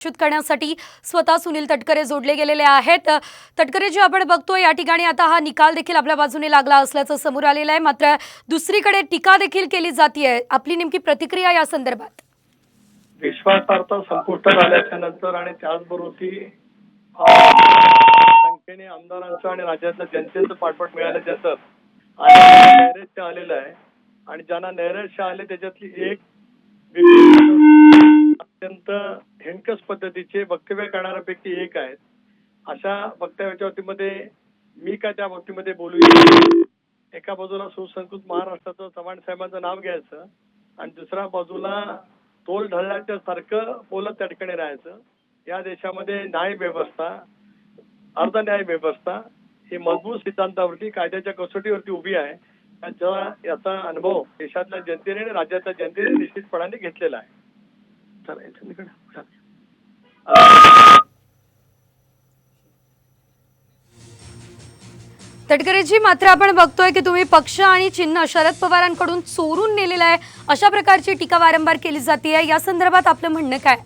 निश्चित करण्यासाठी स्वतः सुनील तटकरे जोडले गेलेले आहेत. तटकरे जे आपण बघतोय या ठिकाणी आता हा निकाल देखील आपल्या बाजूने लागला असल्याचं समोर आलेलं आहे. मात्र दुसरीकडे टीका देखील केली जाते आपली नेमकी प्रतिक्रिया या संदर्भात. विश्वासार्थ संपुष्टात आल्याच्यानंतर आणि त्याचबरोबर ती संख्येने आमदारांचं आणि राज्यातल्या जनतेचं पाठपट मिळाल्यानंतर आणि नैराश्य आलेलं आहे. आणि ज्यांना नैराश्य आले त्याच्यातली एक अत्यंत हेंकस पद्धतीचे वक्तव्य करणाऱ्यापैकी एक आहेत. अशा वक्तव्याच्या बाबतीमध्ये मी काय त्या बाबतीमध्ये बोलू इच्छितो? एका बाजूला सुसंस्कृत महाराष्ट्राचं चव्हाण साहेबांचं नाव घ्यायचं आणि दुसऱ्या बाजूला तोल ढळल्याच्या सारखं बोलत ठिकाणी राहायचं. या देशामध्ये न्याय व्यवस्था अर्ध न्याय व्यवस्था ही मजबूत सिद्धांतावरती कायद्याच्या कसोटीवरती उभी आहे. त्याचा याचा अनुभव देशातल्या जनतेने आणि राज्यातल्या जनतेने निश्चितपणाने घेतलेला आहे. तटकरेजी मात्र आपण बघतोय की तुम्ही पक्ष आणि चिन्ह शरद पवारांकडून चोरून नेलेलं आहे. अशा प्रकारची टीका वारंवार केली जाते या संदर्भात आपलं म्हणणं काय?